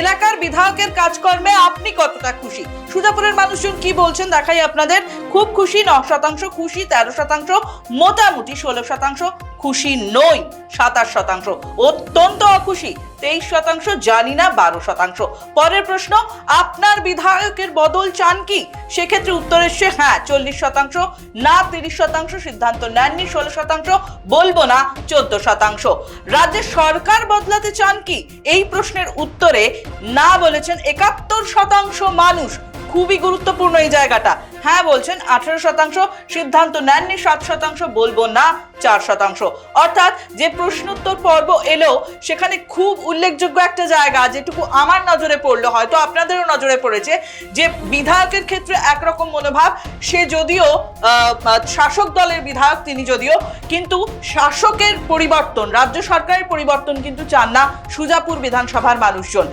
এলাকার বিধায়কের কাজকর্মে আপনি কতটা খুশি? সুজাপুরের মানুষজন কি বলছেন দেখাই আপনাদের। খুব খুশি, ন শতাংশ খুশি, তেরো শতাংশ, মোটামুটি ষোলো শতাংশ খুশি নই, সাতাশ শতাংশ। অত্যন্ত অখুশি। তেইশ শতাংশ, জানি না, বারো শতাংশ। পরের প্রশ্ন, আপনার বিধায়কের বদল চান কি? সেক্ষেত্রে উত্তর এসছে হ্যাঁ চল্লিশ শতাংশ। না, তিরিশ শতাংশ, সিদ্ধান্ত নেননি, ষোলো শতাংশ। বলব না, চোদ্দ শতাংশ। রাজ্যের সরকার বদলাতে চান কি? এই প্রশ্নের উত্তরে, না বলেছেন একাত্তর শতাংশ মানুষ। খুবই গুরুত্বপূর্ণ এই জায়গাটা। হ্যাঁ বলছেন, আঠেরো শতাংশ, সিদ্ধান্ত নেননি, সাত শতাংশ। বলব না চার শতাংশ। অর্থাৎ যে প্রশ্নোত্তর পর্ব এলো, সেখানে খুব উল্লেখযোগ্য একটা জায়গা যেটুকু আমার নজরে পড়ল, হয়তো আপনাদেরও নজরে পড়েছে, যে বিধায়কের ক্ষেত্রে একরকম মনোভাব, সে যদিও শাসক দলের বিধায়ক তিনি যদিও, কিন্তু শাসকের পরিবর্তন, রাজ্য সরকারের পরিবর্তন কিন্তু চান না সুজাপুর বিধানসভার মানুষজন।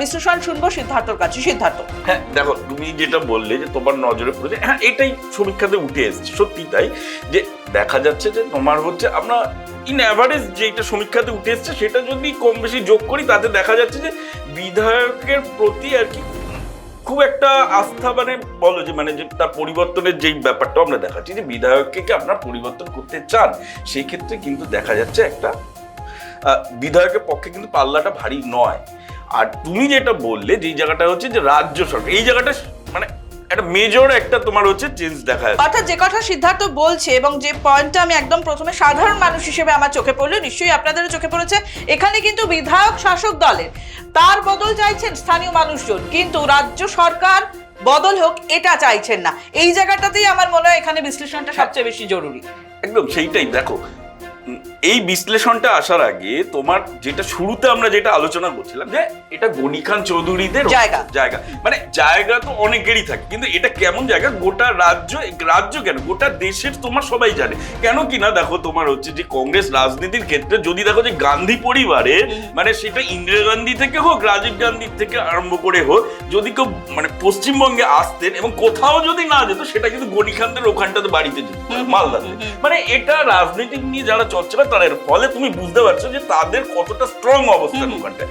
বিশ্লেষণ শুনব সিদ্ধার্থর কাছে। সিদ্ধার্থ। হ্যাঁ দেখো, তুমি যেটা বললে যে তোমার নজরে পড়েছে হ্যাঁ এটাই সমীক্ষাতে উঠে এসেছে। সত্যি তাই, যে দেখা যাচ্ছে যে তোমার হচ্ছে। আমরা ইন অ্যাভারেজ যেটা সমীক্ষাতে উঠে এসছে, সেটা যদি কম বেশি যোগ করি, তাতে দেখা যাচ্ছে যে বিধায়কের প্রতি আর কি খুব একটা আস্থা মানে বলো যে মানে যে তার পরিবর্তনের যেই ব্যাপারটা আমরা দেখাচ্ছি, যে বিধায়ককে কি আপনার পরিবর্তন করতে চান? সেই ক্ষেত্রে কিন্তু দেখা যাচ্ছে একটা বিধায়কের পক্ষে কিন্তু পাল্লাটা ভারী নয়। আর তুমি যেটা বললে যে জায়গাটা হচ্ছে যে রাজ্য সরকার, এই জায়গাটা মানে একটা মেজর একটা তোমার হচ্ছে চেঞ্জ দেখা যাচ্ছে। অর্থাৎ যে কথা সিদ্ধার্থ বলছে এবং যে পয়েন্টটা আমি একদম প্রথমে সাধারণ মানুষ হিসেবে আমার চোখে পড়ল নিশ্চয়ই আপনাদেরও চোখে পড়েছে। এখানে কিন্তু বিধায়ক শাসক দলের তার বদল চাইছেন স্থানীয় মানুষজন কিন্তু রাজ্য সরকার বদল হোক এটা চাইছেন না। এই জায়গাটাতেই আমার মনে হয় এখানে বিশ্লেষণটা সবচেয়ে বেশি জরুরি। একদম সেইটাই দেখো এই বিশ্লেষণটা আসার আগে তোমার যেটা শুরুতে আমরা যেটা আলোচনা করছিলাম যে এটা গনি খান চৌধুরীদের জায়গা। জায়গা। মানে জায়গা তো অনেকেরই থাকে কিন্তু এটা কেমন জায়গা? গোটা রাজ্য রাজ্য কেন? গোটা দেশের তোমার সবাই জানে। কেন কি না দেখো তোমার হচ্ছে যে কংগ্রেস রাজনীতির ক্ষেত্রে যদি দেখো যে গান্ধী পরিবারের মানে সেটা ইন্দিরা গান্ধী থেকে হোক রাজীব গান্ধীর থেকে আরম্ভ করে হোক যদি কেউ মানে পশ্চিমবঙ্গে আসতেন এবং কোথাও যদি না যেত সেটা কিন্তু গনি খানদের ওখানটাতে বাড়িতে যেত মালদাতে। মানে এটা রাজনীতি নিয়ে যারা চর্চা বা তাদের ফলে তুমি বুঝতে পারছ যে তাদের কতটা স্ট্রং অবস্থান ওখানটায়।